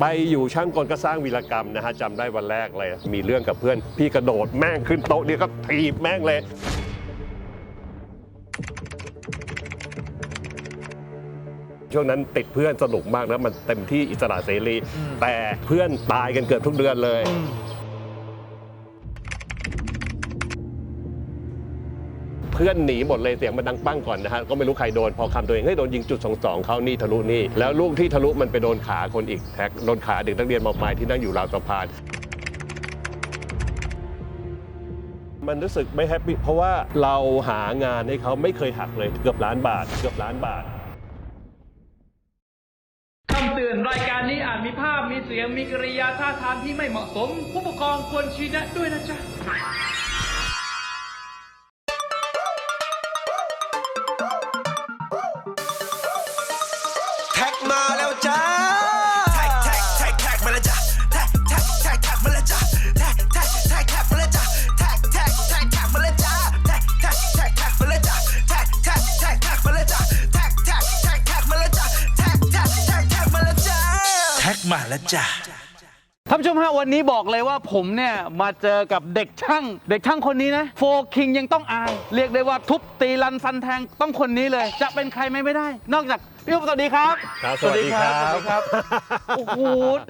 ไปอยู่ช่างกลก็สร้างวีรกรรมนะฮะจำได้วันแรกเลย มีเรื่องกับเพื่อน พี่กระโดดแม่งขึ้นโต๊ะเดียวก็ถีบแม่งเลย ช่วงนั้นติดเพื่อนสนุกมากนะมันเต็มที่อิสระเสรี แต่เพื่อนตายกันเกือบทุกเดือนเลย พื่อนหนีหมดเลยเสียงมันดังปั้งก่อนนะฮะก็ไม่รู้ใครโดนพอคำตัวเองเฮ้ยโดนยิงจุดสองสองเขานี่ทะลุนี่แล้วลูกที่ทะลุมันไปโดนขาคนอีกแท็กโดนขาเด็กนักเรียนมอปลายที่นั่งอยู่ราวสะพานมันรู้สึกไม่แฮปปี้เพราะว่าเราหางานให้เขาไม่เคยหักเลยเกือบล้านบาท เกือบล้านบาทคำเตือนรายการนี้อาจมีภาพมีเสียงมีกริยาท่าทางที่ไม่เหมาะสม ผู้ปกครองควรชี้แนะด้วยนะจ๊ะ ว่าแล้วจ้ะท่านผู้ชมฮะวันนี้บอกเลยว่าผมเนี่ยมาเจอกับเด็กช่าง เด็กช่างคนนี้นะโฟคิงยังต้องอาย เรียกได้ว่าทุบตีรันฟันแทงต้องคนนี้เลย จะเป็นใครไม่ได้ นอกจาก พี่อุ๊บสวัสดีครับ ครับสวัสดีครับสวัสดีครับ โอ้โห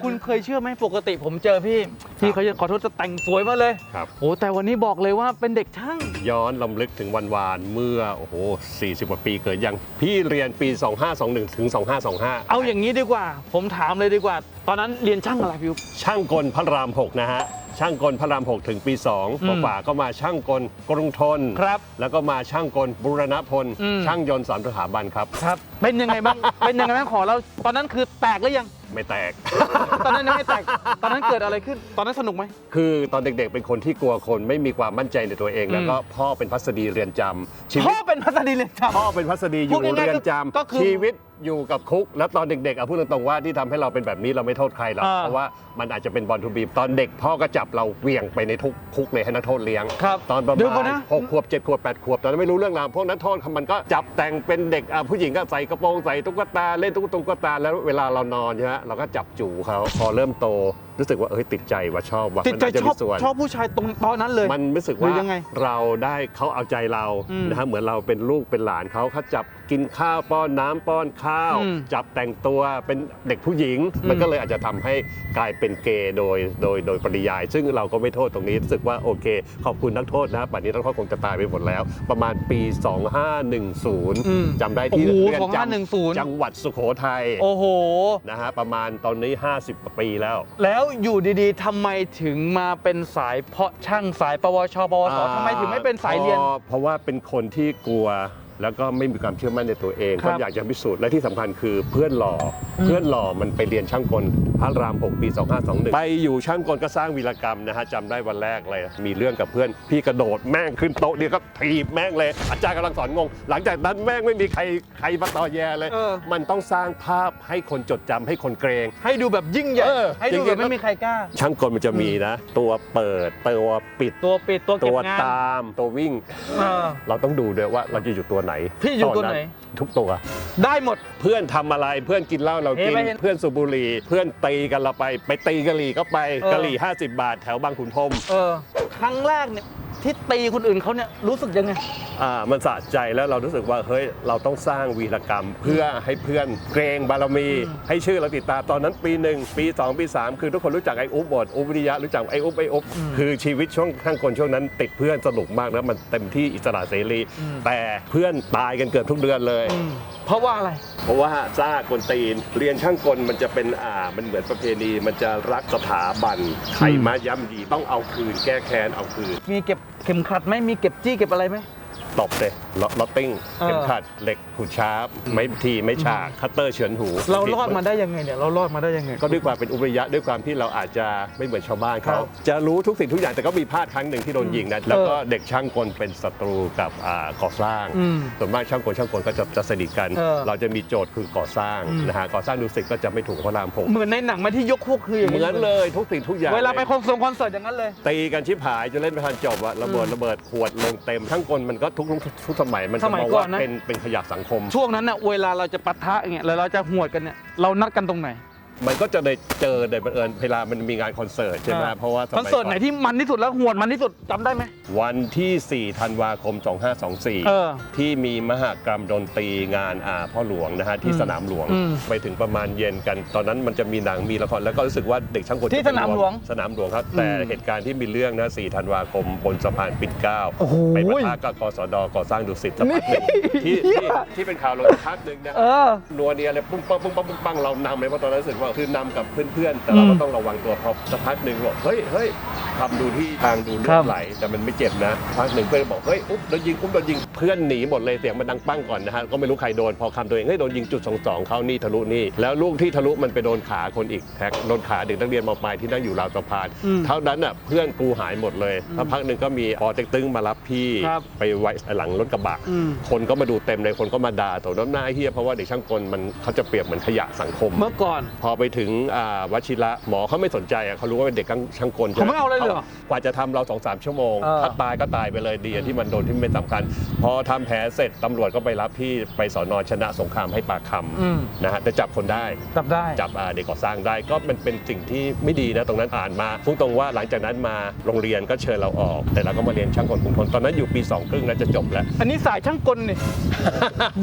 คุณเคยเชื่อไหมปกติผมเจอพี่ พี่เขาจะขอโทษจะแต่งสวยมาเลยครับ โอ้แต่วันนี้บอกเลยว่าเป็นเด็กช่าง ย้อนลำลึกถึงวันวานเมื่อ โอ้โห 40 กว่าปีเกิดยัง พี่เรียนปี 2521 ถึง 2525 เอาอย่างนี้ดีกว่า ผมถามเลยดีกว่า ตอนนั้นเรียนช่างอะไรพี่อุ๊บช่างกลพระราม 6 นะฮะ ช่างกลพระราม6ถึงปีอืม2ฝ่าก็มาช่างกลกรุงทนครับแล้วก็มาช่างกลบุรณพล อืม ช่างยนต์สามสถาบันครับ ครับ เป็นยังไงบ้าง เป็นยังไงบ้างขอเราตอนนั้นคือแตกหรือยัง ไม่แตก ตอนนั้นยังไม่แตก ตอนนั้นเกิดอะไรขึ้น ตอนนั้นสนุกไหม คือตอนเด็กๆ เป็นคนที่กลัวคนไม่มีความมั่นใจในตัวเอง แล้วก็พ่อเป็นพัสดีเรือนจำชีพ่วิอตเป็นพัสดีเรียนจำ พ่อเป็นพัสดีอพูยู่ดง่ายๆเรือนจก็คือำชีวิตอยู่กับคุก แล้วตอนเด็กๆอะพูดตรงๆว่าที่ทำให้เราเป็นแบบนี้เราไม่โทษใครหรอกอ่าเพราะว่ามันอาจจะเป็นบอลทูบีตอนเด็กพ่อก็จับเราเหวี่ยงไปในทุกคุกเลยให้นักโทษเลี้ยง ครับตอนประเดี๋ยวก่มาอนณนะ หกขวบเจ็ดขวบแปดขวบตอนนั้นไม่รู้เรื่องราวพวกนักโทษมันก็จับแต่งเป็นเด็กอะผู้หญิงก็ใส่กระโปรงใส่ตุ๊กตาเล่นตุ๊กตุ๊กตาแล้วเวลาเรานอนใช่ไหมเราก็จับจูเขาพอเริ่มโตรู้สึกว่าเอ้ยติดใจว่าชอบว่าติดมันใจน่าจะชมีอบส่วน ชอบผู้ชายตรงตอนนั้นเลย มันรู้สึกหรือว่ายังไงเราได้เขาเอาใจเราอืมนะฮะเหมือนเราเป็นลูกเป็นหลานเขาเขาจับ กินข้าวป้อนน้ำป้อนข้าว อืมจับแต่งตัวเป็นเด็กผู้หญิงอืมมันก็เลยอาจจะทำให้กลายเป็นเกย์โดยโดยโดยปริยาย ซึ่งเราก็ไม่โทษตรงนี้รู้สึกว่าโอเค ขอบคุณนักโทษนะป่านนี้นักโทษคงจะตายไปหมดแล้ว ประมาณปี2510จำได้ที่โอ้โหเรือนจ2510ำจังหวัดสุโขทัยโอ้โห นะฮะประมาณตอนนี้ 50กว่าปีแล้ว แล้วอยู่ดีๆทำไมถึงมาเป็นสายเพาะช่างสายปวชปวสทำไมถึงไม่เป็นสายเรียนพอเพราะว่าเป็นคนที่กลัว แล้วก็ไม่มีความเชื่อมั่นในตัวเอง ครัก็บอยากจะพิสูจน์และที่สำคัญคือเพื่อนหล่ออเพื่อนหล่อมันไปเรียนช่างกล พระราม 6 ปี 2521 ไปอยู่ช่างกลก็สร้างวีรกรรมนะฮะจำได้วันแรกเลย มีเรื่องกับเพื่อน พี่กระโดดแม่งขึ้นโต๊ะเดียวก็ถีบแม่งเลย อาจารย์กำลังสอนงง หลังจากนั้นแม่งไม่มีใครใครมาต่อแย่เลย เออ มันต้องสร้างภาพให้คนจดจำให้คนเกรง ให้ดูแบบยิ่งใหญ่ เออให้ดูจริงๆแบบไม่มีใครกล้า ช่างกลมันจะมีนะ ตัวเปิดตัวปิดตัวปิดตัวเก็ตับวงานตามตัววิ่ง เออ เราต้องดูด้วยว่าเราจะอยู่ตัวไหนพี่อยู่ตัวไหน ทุกตัว ได้หมด เพื่อนทำอะไรเพื่อนกินเหล้าเรากินเห็นไหมเห็น เพื่อนสูบบุหรี่เพื่อนตีกันเราไป ไปตีกะหรี่ก็ไปเออกะหรี่ 50 บาทแถวบางขุนพรหมเออ ครั้งแรกเนี่ย ที่ตีคนอื่นเขาเนี่ยรู้สึกยังไง อ่ามันสะใจแล้วเรารู้สึกว่าเฮ้ยเราต้องสร้างวีรกรรม เพื่อให้เพื่อนเกรงบารมีอืมให้ชื่อเราติดตามตอนนั้นปีหนึ่งปี 2 ปี 3 คือทุกคนรู้จักไอ้อุ๊บบดอุ๊บวิริยะรู้จักไอ้อุ๊บไอ้อุ๊บคือชีวิตช่วงข้างคนช่วงนั้น ติดเพื่อนสนุกมากแล้วมันเต็มที่อิสระเสรี แต่เพื่อนตายกันเกือบทุกเดือนเลยอืมเพราะว่าอะไร เพราะว่าซ่ากลตีน เรียนช่างกลมันจะเป็นอ่ามันเหมือนประเพณีมันจะรักสถาบันใครมาย่ำยีต้องเอาคืนแก้แค้นเอาคืนมีเก็บเข็มขัดไหมมีเก็บจี้เก็บอะไรไหม ตบเลยลอตติ้งเออเข็มขัดเหล็กขูดชาร์ปไม้ทีไม้ฉากคัตเตอร์เฉือนหู เรารอดมาได้ยังไงเนี่ยเรารอดมาได้ยังไง ก็ด้วยความเป็นอุบริยะด้วยความที่เราอาจจะไม่เหมือนชาวบ้านครัเขาบจะรู้ทุกสิ่งทุกอย่างแต่ก็มีพลาดครั้งหนึ่งที่โดนยิงนะแล้วก็เออเด็กช่างกลเป็นศัตรูกับอ่าก่อสร้างอืมส่วนมากช่างกลช่างกลก็จะจะสนิทกันเออเราจะมีโจทย์คือก่อสร้างอืมนะฮะก่อสร้างดูสิตก็จะไม่ถูกพระรามหกเหมือนในหนังไหมาที่ยกพวกคืออย่างเหมือนเลยทุกสิ่งทุกอย่างเวลาไปยคอนเสิร์ตคอนเสิร์ตอย่างนั้นเลยตีกันชิบหายจะเล่นไม่ทันจบอะระเบิดอืมระเบิดขวดลงเต็มทั้งกลมันก็ทุกทุกทุกสมัยมันสจะมัยมองก่อว่านนะ เป็นเป็นขยะสังคม ช่วงนั้นน่ะเวลาเราจะปะทะอย่างเงี้ยแล้วเราจะหวดกันเนี่ยเรานัดกันตรงไหน มันก็จะได้เจอในบังเอิญเวลามันมีงานคอนเสิร์ตใช่ไหมอ่าเพราะว่าสคอนมัยเสิร์ตก่ไหนที่มันที่สุดแล้วหวดมันที่สุดจำได้ไหม วันที่ 4 ธันวาคม เออ2524 ที่มีมหกรรมดนตรีงานอาพ่อหลวงนะฮะที่อืมสนามหลวงอืมไปถึงประมาณเย็นกัน ตอนนั้นมันจะมีหนังมีละครแล้วก็รู้สึกว่าเด็กช่างกลที่จะไปสนามหลวงสนามหลวงครับ แต่อืมเหตุการณ์ที่มีเรื่องนะ 4 ธันวาคมบนสะพานปิ่นเกล้าโอ้โหไปปะทะกับกสดก่อสร้างดุสิตสักพักหนึ่งนี่ ที่เหี้ที่ยที่เป็นข่าวลงพักหนึ่งนะ เออ นัวเนียเลยปุ้งปังปุ้งปังปุ้งปังเรานำเลยเพราะตอนนั้นรู้สึกว่าคือนำกับเพื่อนๆ แต่เราอืก็มต้องระวังตัวพอสักพักหนึ่งบอกเฮ้ยเฮ้ยทำดูที่ทางดูเลืครัอบดไหลแต่มันไม่เจ็บนะพักหนึ่งเพื่อนบอกเฮ้ยอุ๊บโดนยิงอุ๊บโดนยิงเพื่อนหนีหมดเลยเสียงมันดังปั้งก่อนนะฮะก็ไม่รู้ใครโดนพอคำตัวเองเฮ้ยโดนยิงจุดสองสองเข้านี่ทะลุนี่แล้วลูกที่ทะลุมันไปโดนขาคนอีกแท็กโดนขาเด็กนักเรียนมปลายที่นั่งอยู่ราวสะพานอืมเท่านั้นอะเพื่อนกูหายหมดเลยสักพักหนึ่งก็มีพอเต็กตึงมารับพี่ครับไปไว้หลังรถกระบะอืมคนก็มาดูเต็มเลยคนก็มาด่าโถน้ำหน้าเฮียเพราะว่าเด็กช่างกลมันเขาจะเปรียบเหมือนขยะสังคมเมื่อก่อนพอไปถึงอ่าวชิระหมอเขาไม่สนใจอะเขารู้ว่าเป็นเด็กช่างกลใช่หเขาไม่เอาเลยเหรอกว่าจะทำเราสองสามชั่วโมงเออถ้าตายก็ตายไปเลยดีอะที่มันโดนที่ไม่สำคัญ พอทำแผลเสร็จตำรวจก็ไปรับที่ไปสอนอชนะสงครามให้ปากคอืมำนะฮะแต่จับคนได้จับได้จับอ่าเด็กก่อสร้างได้ก็มันเป็นสิ่งที่ไม่ดีนะตรงนั้นอ่านมาพูดตรงว่าหลังจากนั้นมาโรงเรียนก็เชิญเราออก แต่เราก็มาเรียนช่างกลกรุงทนตอนนั้นอยู่ปีสองครึ่งแล้วจะจบแล้ว อันนี้สายช่างกลนี่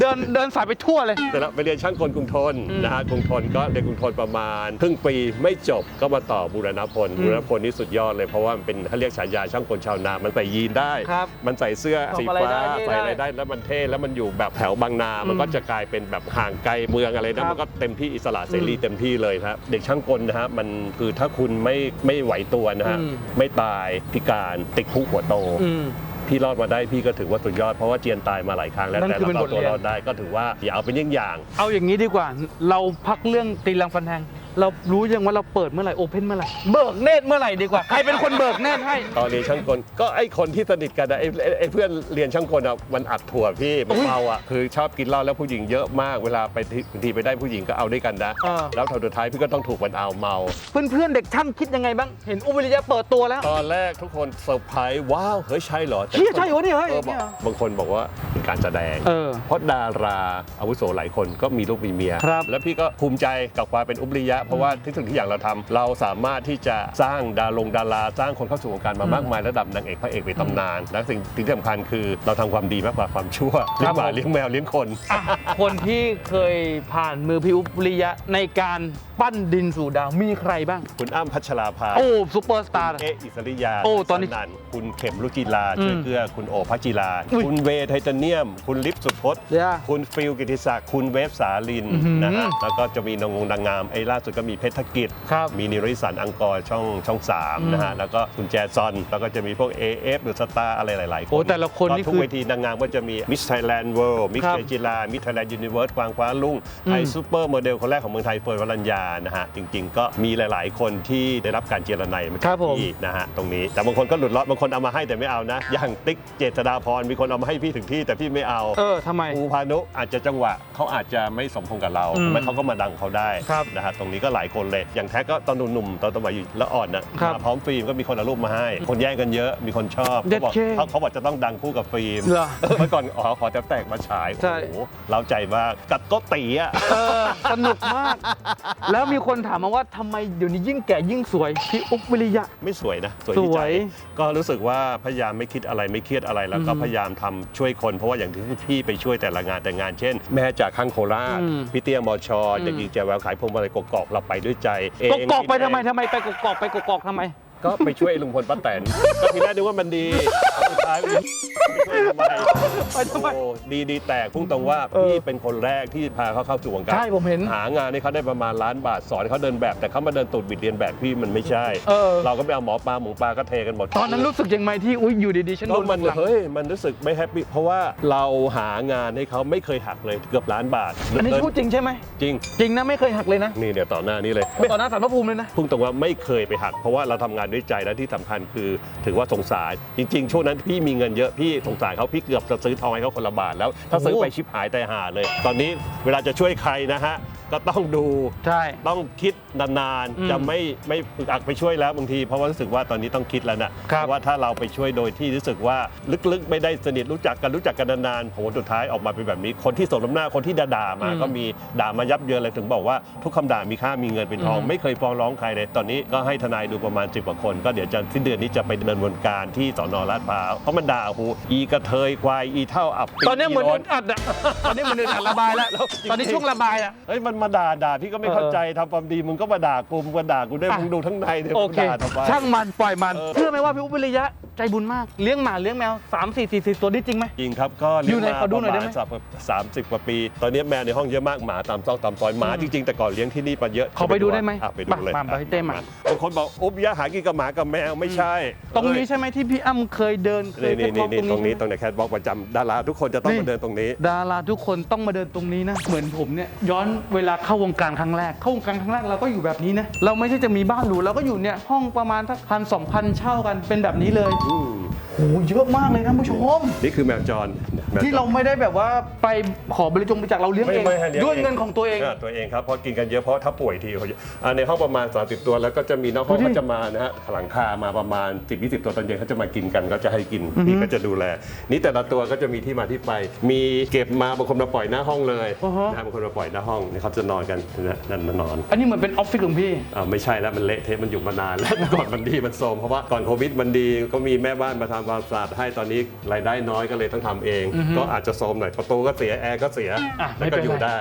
เดินเดินสายไปทั่วเลยเสร็จแล้วไปเรียนช่างกลกรุงทนอืมนะฮะกรุงทนก็เรียนกรุงทนประมาณครึ่งปีไม่จบก็มาต่อบูรณพลอืมบูรณพลนี่สุดยอดเลยเพราะว่ามันเป็นเขาเรียกฉายาช่างกลชาวนา มันใส่ยีนได้ ครับมันใส่เสื้อสีทำอะไรฟ้าได้ใส่อะไรได้ได้แล้วมันเท่แล้วมันอยู่แบบแถวบางนา มันอืมก็จะกลายเป็นแบบห่างไกลเมืองอะไรครันะบ มันก็เต็มที่อิสระเสรีอืมเต็มที่เลยครับเด็กช่างกลนะฮะมันคือถ้าคุณไม่ไม่ไหวตัวนะฮะอืม ไม่ตายพิการติดคุกหัวโต อืม พี่รอดมาได้พี่ก็ถือว่าสุดยอดเพราะว่าเจียนตายมาหลายครั้งแล้วนั่นแต่คือเราเป็นบทเอาตัวเรียนรอดได้ก็ถือว่าอย่าเอาเป็นเยี่ยงอย่าง เอาอย่างนี้ดีกว่า เราพักเรื่องตีลังฟันแทง เรารู้ยังว่าเราเปิดเมื่อไหร่โอเพนเมื่อไหร่เบิกเนตรเมื่อไหร่ดีกว่าใครเป็นคนเบิกเนตรให้ ตอนเรียนช่างกลก็ไอ้คนที่สนิทกันอะไอ้ไอ้ไอ้เพื่อนเรียนช่างกลอะมันอัดถั่วพี่มันเมาอะคือชอบกินเหล้าแล้วผู้หญิงเยอะมากเวลาไปที่บางทีไปได้ผู้หญิงก็เอาด้วยกันนะเออแล้วสุดท้ายพี่ก็ต้องถูกมันเอาเมา เพื่อนๆเด็กช่างคิดยังไงบ้าง เห็นอุบวิริยะเปิดตัวแล้ว ตอนแรกทุกคนเซอร์ไพรส์ว้าวเฮ้ยใช่เหรอแต่เชี่ยใช่เหรอเนี่ยเฮ้ยออบอกเนี่ยเหรอบางคนบอกว่าเป็นการแสดง เออ เพราะดาราอาวุโสหลายคนก็มีลูกมีเมีย ครับแล้วพี่ก็ภูมิใจกับความเป็นอุบริยะเพราะว่าที่สิ่งที่อย่างเราทำเราสามารถที่จะสร้างดารงดาราสร้างคนเข้าสู่วงการมามากมายระดับนางเอกพระเอกในตำนานและสิ่งที่สำคัญคือเราทำความดีมากกว่าความชั่วเลี้ยงหมาเลี้ยงแมวเลี้ยงคนอะคนที่เคยผ่านมือพี่อุบวิริยะในการ ปั้นดินสู่ดาวมีใครบ้าง คุณอ้ำพัชราภาโอ้ซุปเปอร์สตาร์ เอะอิสริยาโอ้ตอนนี้สนคุณเข็มรุจิลาอืมช่วยเกื้อคุณโอพัจิลา อุ๊ยคุณเวย์ไทเทเนียม คุณลิฟสุพจน์เดี๋ยวคุณฟิลกิติศักดิ์คุณเวฟสาลินอื้อหือนะฮะแล้วก็จะมีนางงนางงามไอ้ล่าสุดก็มีเพชรธกิจ ครับมีนิริสันอังกอร์ช่องช่องอืม3นะฮะแล้วก็คุณแจซอน แล้วก็จะมีพวก AF หรือสตาร์อะไรหลายๆคนโอ้แต่ละคนตอนี่ทุกคือ เวทีนางงามก็จะมีมิสไทยแลนด์เวิลด์มิสครับ เจจิลามิสไทยแลนด์ยูนิเวิร์สกวางคว้าลุ่งอืมไอซูเปอร์โมเดลคนแรกของเมืองไทยเฟิร์นวรัญญานะฮะจริง ๆ ก็มีหลาย ๆ คนที่ได้รับการเจรไนมาครัจากบผม พี่นะฮะตรงนี้แต่บางคนก็หลุดลอดบางคนเอามาให้แต่ไม่เอานะ อย่างติ๊กเจษฎาพรมีคนเอามาให้พี่ถึงที่แต่พี่ไม่เอาเออทำไมภูพานุอาจจะจังหวะเขาอาจจะไม่สมพงษ์กับเราอืมทำไมเขาก็มาดังเขาได้ครับนะฮะตรงนี้ก็หลายคนเลยอย่างแท็กก็ตอนหนุ่มๆตอนสมัยอยู่ละอ่อนนะครับมาพร้อมฟิล์มก็มีคนเอารูปมาให้ คนแย่งกันเยอะมีคนชอบเด็เขาดบอกเคเขาเขาบอกจะต้องดังคู่กับฟิล์มเหรอเมื่อก่อนอ๋อขอจะแตกมาฉายใช่ โอ้โหเราใจมากกัดก็ตีอะเออสนุกมากแล้วมีคนถามมาว่าทำไมเดี๋ยวนี้ยิ่งแก่ยิ่งสวยพี่อุบวิริยะ ไม่สวยนะสวยที่สใจวยก็รู้สึกว่าพยายามไม่คิดอะไรไม่เครียดอะไรแล้วก็อืมพยายามทำช่วยคนเพราะว่าอย่างที่พี่ไปช่วยแต่ละงานแต่งานเช่น แม่จากข้างโคราชอืม พี่เตี้ยมอชออืมเด็กหญิงแจวแววขายพวงมาลัยกกอกเราไปด้วยใจเงกกอกไปพี่ทำไมแดงทำไมไปกกอกไปกกอกทำไม ก็ไปช่วยลุงพลป้าแตน ก็ทีแรกนึกว่ามันดีสุดท้ายไม่ช่วยทำไมไปทำไมโอ้ดีดีแตกพุ่งตรงว่าเออพี่เป็นคนแรกที่พาเขาเข้าสู่วงการใช่ผมเห็นหางานให้เขาได้ประมาณล้านบาทสอนให้เขาเดินแบบ แต่เขามาเดินตูดบิดเรียนแบบพี่มันไม่ใช่ เออ เราก็ไปเอาหมอปลาหมูปลาก็เทกันหมด ตอนนั้นรู้สึกยังไงที่อุ้ยอยู่ดีๆ ฉันก็โดนมันหลัง เฮ้ยมันรู้สึกไม่แฮปปี้เพราะว่าเราหางานให้เขาไม่เคยหักเลยเกือบล้านบาทอันนี้พูดจริงใช่ไหม จริง จริงนะไม่เคยหักเลยนะนี่เดี๋ยวต่อหน้านี้เลย ต่อหน้าสารพระภูมิเลยนะ พุ่งตรงว่าไม่เคยไปหัก เพราะว่าเราทำงานด้วยใจและที่สำคัญคือถือว่าสงสารจริง ๆ ช่วงนั้นพี่มีเงินเยอะพี่สงสารเขาพี่เกือบจะซื้อทองให้เขาคนละบาทแล้ว ถ้าซื้อโอ้โหไปชิบหายแต่หาเลย ตอนนี้เวลาจะช่วยใครนะฮะก็ต้องดูใช่ต้องคิดนานอืมๆจะไม่ไม่อักไปช่วยแล้วบางที เพราะว่ารู้สึกว่าตอนนี้ต้องคิดแล้วนะครับเพราะว่าถ้าเราไปช่วยโดยที่รู้สึกว่าลึกๆ ไม่ได้สนิทรู้จักกันรู้จักกันนานๆผลสุดท้ายออกมาเป็นแบบนี้ คนที่สมน้ำหน้าคนที่ด่าๆมาอืมก็มีด่ามายับเยินเลยถึงบอกว่าทุกคำด่ามีค่ามีเงินเป็นทองอืมไม่เคยฟ้องร้องใครเลยตอนนี้ก็ให้ทนายดูประมาณ 10กว่าคน ก็เดี๋ยวจะสิ้นเดือนนี้จะไปดำเนินการที่สอนอลาดพร้าวเพราะมันด่าโอ้โหอีกระเทยควายอีเท่าอับปีตอนนี้เหมือนโอึดอัดอะตอนนี้เหมือนอึดอัดระบายแล้วแล้วจริงๆตอนนี้ช่วงระบายอะเฮ้ยมันมาด่าด่าพี่ก็ไม่เข้าใจทำความดีมึงก็มาด่ากูมึงมาด่ากูด้วยอะมึงดูทั้งในเนี่ยโอมึงเคด่าทำไมช่างมันปล่อยมันเออเชื่อไหมว่าพี่อุ๊บวิริยะ ใจบุญมาก เลี้ยงหมาเลี้ยงแมว 3 4 4 4ตัวนี้จริงไหม จริงครับ ก็อเลี้ยู่ยงไหนมาขอดูประหน่อยได้มาไหณมสักสามสิบกว่าปี ตอนนี้แมวในห้องเยอะมากหมาตามซอกตามซอยหมาจริงๆแต่ก่อนเลี้ยงที่นี่มาเยอะขอไปดูได้ไหมอะไปดูเลยมามาไปเต้มา บางคนบอกอุ๊บยะหากินกับหมากับแมวไม่ใช่ตรงนี้เอ้ยใช่ไหมที่พี่อ้ำเคยเดินเคยนี่นี่แคทวอล์กนี่ตรงนี้ใช่ไหมตรงในแคทบอกประจำดาราทุกคนจะต้องนี่มาเดินตรงนี้ ดาราทุกคนต้องมาเดินตรงนี้นะ เหมือนผมเนี่ยย้อนเวลาเข้าวงการครั้งแรก เข้าวงการครั้งแรกเราก็อยู่แบบนี้นะ เราไม่ใช่จะมีบ้านหรูเราก็อยู่เนี่ยห้องประมาณสักพันสองพันเช่ากันเป็นแบบนี้เลย嗯 อืมโหเยอะมากเลยท่านผู้ชม นี่คือแมวจรแมวจที่เราไม่ได้แบบว่าไปขอบริจงบริจาคเราเลี้ยงไม่เองไม่ให้ลี้ด้วยเงินของตัวเองตัวเองครับเพราะกินกันเยอะเพราะถ้าป่วยทีเขาอ่าในห้องประมาณ 30 ตัวแล้วก็จะมีนอกห้องดูดิก็จะมานะฮะหลังคามาประมาณ 10 20 ตัวตอนเย็นเขาจะมากินกันก็จะให้กินพี่ก็จะดูแล นี่แต่ละตัวก็จะมีที่มาที่ไป มีเก็บมาบางคนมาปล่อยหน้าห้องเลยอือฮะนะบางคนมาปล่อยหน้าห้องนี่เขาจะนอนกันนะนั่นมานอน อันนี้เหมือนเป็นออฟฟิศของพี่ อ่าไม่ใช่แล้วมันเละเทะมันอยู่มานานแล้ว ก่อนมันดีมันโทรมเพราะว่าก่อนโควิดมันดีก็มีแม่บ้านมาทำความสะอาดให้ตอนนี้รายได้น้อยก็เลยต้องทำเองก็อาจจะโทรมหน่อยประตูก็เสียแอร์ก็เสียอะแล้วก็ไม่เป็นไร อยู่ได้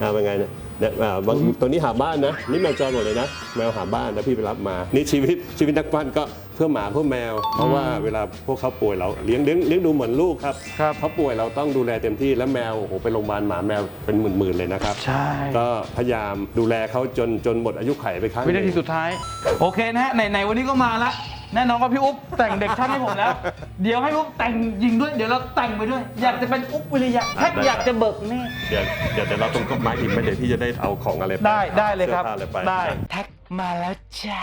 อ่าเป็นไงเนี่ยเนี่ยอ่าบางตัวนี้หาบ้านนะนี่แมวจรหมดเลยนะแมวหาบ้านนะพี่ไปรับมา นี่ชีวิตชีวิตนักปั้นก็เพื่อหมาเพื่อแมว เพราะว่าเวลาพวกเขาป่วยเราเลี้ยงเลี้ยงเลี้ยงดูเหมือนลูกครับครับ เขาป่วยเราต้องดูแลเต็มที่แล้วแมวโอ้โหไปโรงพยาบาลหมาแมวเป็นหมื่นๆเลยนะครับ ใช่ ก็พยายามดูแลเขาจนจนหมดอายุไขไปครั้งหวินึ่นางทีสุดท้าย โอเคนะฮะไหนๆวันนี้ก็มาแล้ว แน่นอนว่าพี่อุ๊บแต่งเด็กช่างให้ผมแล้ว เดี๋ยวให้อุ๊บแต่งยิงด้วย เดี๋ยวเราแต่งไปด้วย อยากจะเป็นอุ๊บวิริยะแค่อยากจะเบิกเนตรเดี๋ยวเดี๋ยวเดี๋ยวเราตรงกับไม้หินไปเดี๋ยวพี่จะได้เอาของอะไรไปได้ได้เลยครับสื้อผ้าอะไรไปได้แท็กมาแล้วจ้า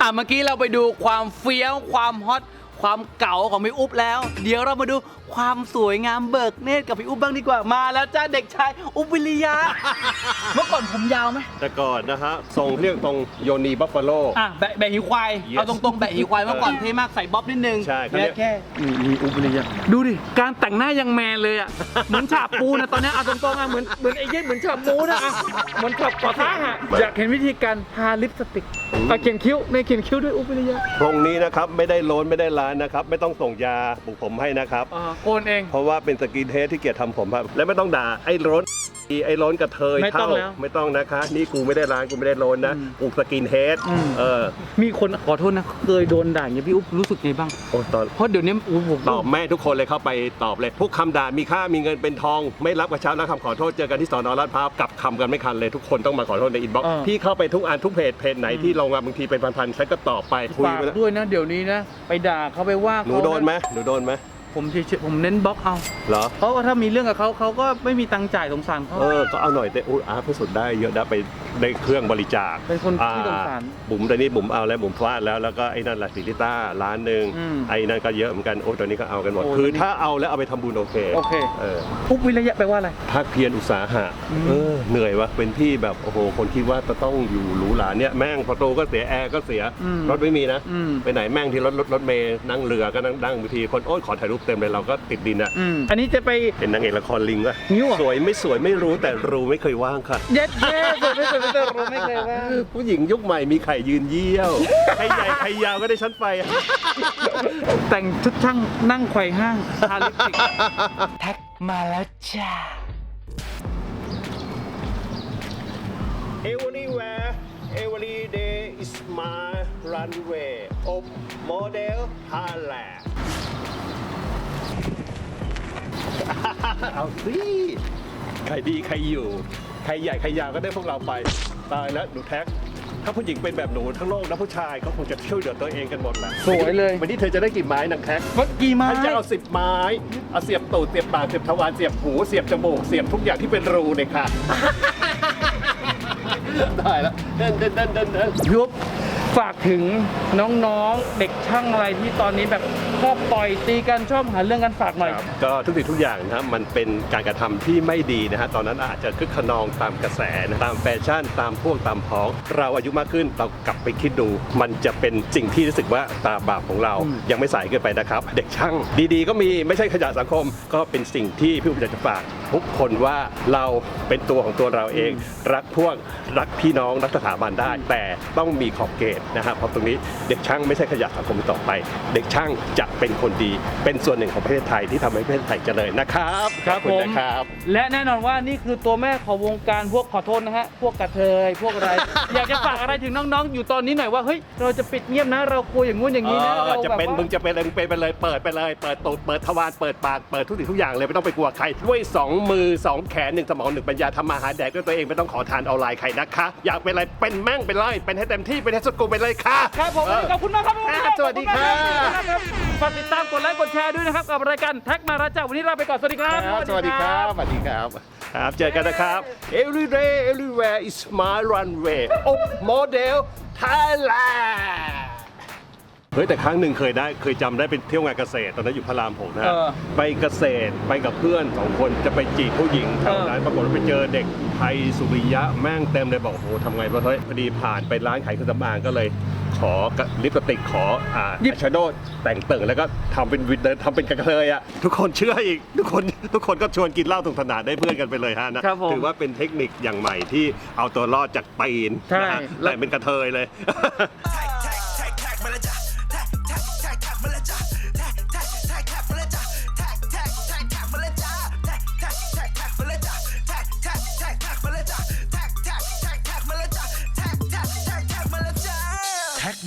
อะเมื่อกี้เราไปดูความเฟี้ยวความฮอต ความเก๋าของพี่อุ๊บแล้ว เดี๋ยวเรามาดูความสวยงามเบิกเนตรกับพี่อุ๊บบ้างดีกว่ามาแล้วจ้าเด็กชายอุ๊บวิริยะ เมื่อก่อนผมยาวไหมแต่ก่อนนะฮะทรงเรียกตรงโยนีบัฟฟาโล อะแบะแบะหิวควาย Yes เอาตรงๆแบะหิวควายเมื่อก่อนเท่มากใส่บ๊อบนิดนึงใช่เขาแค่เรียก แค่มีมีอุบลิยะดูดิการแต่งหน้ายังแมนเลยอะเหมือนฉาบปูนะตอนนี้เอาตรงๆอะเหมือนเหมือนไอ้เย้เหมือนฉาบปูนะอะเหมือนฉาบก่อสร้างอะอยากเห็นวิธีการทาลิปสติกเอาเขียนคิ้วในเขียนคิ้วด้วยอุบลิยะ ตรงนี้นะครับไม่ได้โลนไม่ได้ล้านนะครับ ไม่ต้องส่งยาปลูกผมให้นะครับ อ่าโกนเอง เพราะว่าเป็นสกินเทสที่เกียรติทำผมครับ และไม่ต้องด่าไอ้ร้นไอ้ร้นกระเทยไม่ต้องเท่าแล้วไม่ต้องนะคะ นี่กูไม่ได้ร้านกูไม่ได้โลนนะปลูกสกินเทสอืม เออมีคนขอโทษนะเคยโดนด่าอย่างเงี้ยพี่อุ๊บรู้สึกไงบ้าง โอ้ตอน เพราะเดี๋ยวนี้อู้ผมตอบแม่ทุกคนเลยเข้าไปตอบเลยพวกคำด่ามีค่ามีเงินเป็นทอง ไม่รับกระเช้าและคำขอโทษเจอกันที่สอนอลาดพร้าวกลับคำกันไม่คันเลยทุกคนต้องมาขอโทษในอินบ็อกซ์พี่เข้าไปทุกอันทุกเพจเพจไหนที่ลงมาบางทีเป็นพันๆฉันก็ตอบไปคุยฝากไปแล้ว ด้วยนะเดี๋ยวนี้นะ ไปด่าเขาไปว่าหนูเขาโดนไหมหนูโดนไหม ผมเฉยๆผมเน้นบล็อกเอาเหรอ เพราะว่าถ้ามีเรื่องกับเขาเขาก็ไม่มีตังค์จ่ายสงสารเขา เออ ก็เอาหน่อยแต่อุ้ยอาร์ตพิสูจน์ได้เยอะนะไปได้เครื่องบริจาคเป็นคนที่สงสารอ่บุ๋มตอนนี้บุ๋มเอาแล้วบุ๋มฟาดแล้วแล้วก็ไอ้นั่นละสิริต้าล้านหนึ่งอืมไอ้นั่นก็เยอะเหมือนกันโอ้ตอนนี้ก็เอากันหมด โอ้คือตอนนี้ถ้าเอาแล้วเอาไปทำบุญโอเคโอเคเออปุ๊บวิระยะแปลว่าอะไร ภาคเพียรอุตสาหะเออเหนื่อยวะเป็นพี่แบบโอ้โหคนคิดว่าจะต้องอยู่หรูหราเนี่ยแม่งประตูก็เสียแอร์ก็เสียอืมรถไม่มีนะ อืม ไปไหนแม่งที่รถรถรถเมย์นั่งเรือก็นั่งนั่งบางทีคนโอ้ยขอถ่ายรูปเต็มเลยเราก็ติดดินอะอืมอันนี้จะไป เป็นนางเอกละครลิงวะนิ้วอะสวยไม่สวยไม่รู้แต่รู้ไม่เคยว่างค่ะ เย็ดเย่สุดไม่สุดไม่สุดรู้ไม่เคยว่า ผู้หญิงยุคใหม่มีไข่ยืนเยี่ยว ใครใหญ่ใครยาวก็ได้ชั้นไปอะแต่งชุดช่างนั่งไขว่ห้างทาลิปสติก แท็กมาแล้วจ้า Everywhere every day is my runway of model Thailand เอาสิใครดีใครอยู่ ใครใหญ่ใครยาวก็ได้พวกเราไป ตายแล้วหนูแท็ก ถ้าผู้หญิงเป็นแบบหนูทั้งโลกนะผู้ชายก็คงจะช่วยเหลือตัวเองกันหมดแหละสวยเลย วันนี้เธอจะได้กี่ไม้นางแท็กเมื่อกี้ไม้ ฉันจะเอาสิบไม้ เอาเสียบตูดเสียบปากเสียบทวารเสียบหูเสียบจมูกเสียบทุกอย่างที่เป็นรูเลยค่ะ ได้แล้วเดินเดินเดินเดินเดินยุบ ฝากถึงน้องๆ เด็กช่างอะไรที่ตอนนี้แบบชอบต่อยตีกันชอบหาเรื่องกันฝากหน่อย ก็ทุกสิ่งทุกอย่างนะมันเป็นการกระทำที่ไม่ดีนะฮะตอนนั้นอาจจะคึกขนองตามกระแสนะตามแฟชั่นตามพวกตามพ้อง เราอายุมากขึ้นเรากลับไปคิดดู มันจะเป็นสิ่งที่รู้สึกว่าตาบาปของเรายังไม่สายเกินไปนะครับ เด็กช่างดีๆ ก็มีไม่ใช่ขยะสังคม ก็เป็นสิ่งที่พี่อุ้มอยากจะฝากทุกคนว่าเราเป็นตัวของตัวเราเอง รักพวกรักพี่น้องรักสถาบันได้ แต่ต้องมีขอบเขตนะครับเพราะตรงนี้เด็กช่างไม่ใช่ขยะสังคมต่อไป เด็กช่างจะเป็นคนดี เป็นส่วนหนึ่งของประเทศไทยที่ทำให้ประเทศไทยเจริญนะครับครับขอณผมนะครับและแน่นอนว่านี่คือตัวแม่ของวงการพวกขอโทษนะฮะพวกกระเทยพวกอะไร อยากจะฝากอะไรถึงน้องๆ อยู่ตอนนี้หน่อยว่าเฮ้ยเราจะปิดเงียบนะ เรากลัวอย่างงู้นอย่างนี้นะเออเราจะแบบเป็นว่ามึงจะเป็นอะไรมึงเป็นไปเลยเปิดไปเลย เปิดตูดเปิดทวารเปิดปากเปิดทุกสิ่งทุกอย่างเลยไม่ต้องไปกลัวใครด้วยสองมือสองแขนหนึ่งสมองหนึ่งปัญญาทำมาหาแดกด้วยตัวเองไม่ต้องขอทานออนไลน์ใครนะคะ อยากเป็นอะไรเป็นแม่งไปเลยเป็นให้เต็มที่เป็นให้สุดกูไปเลยค่ะ ครับผมเออขอบคุณมากครับอ่าสวัสดีครับ ขอบณมากครับฝากติดตามกดไลค์กดแชร์ด้วยนะครับกับรายการแท็กมาราจาวันนี้ลาไปก่อน สวัสดีครับ สวัสดีครับ สวัสดีครับ ครับ เจอกันนะครับ Every day everywhere is my runway อบโมเดล Thailand เฮ้ยแต่ครั้งหนึ่งเคยได้เคยจำได้เป็นเที่ยวงานเกษตรตอนนั้นอยู่พระรามหกนะเออไปเกษตรไปกับเพื่อนสองคนจะไปจีบผู้หญิงแถวนั้นปรากฏว่าไปเจอเด็กไทยสุริยะแม่งเต็มเลยบอกโอ้โหทำไงวะเฮ้ยพอดีผ่านไปร้านขายเครื่องสำอางก็เลย ขอลิปสติกขออ่าหยิบ ชาโดว์แต่งเติ่งแล้วก็ทำเป็นวิดเดินทำเป็นกระเทยอะทุกคนเชื่ออีกทุกคนทุกคนก็ชวนกินเหล้าสนุกสนานได้เพื่อนกันไปเลยฮะนะครับผมถือว่าเป็นเทคนิคอย่างใหม่ที่เอาตัวรอดจากปีนใช่นะฮะแต่งเป็นกระเทยเลยแ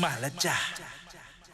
搬了家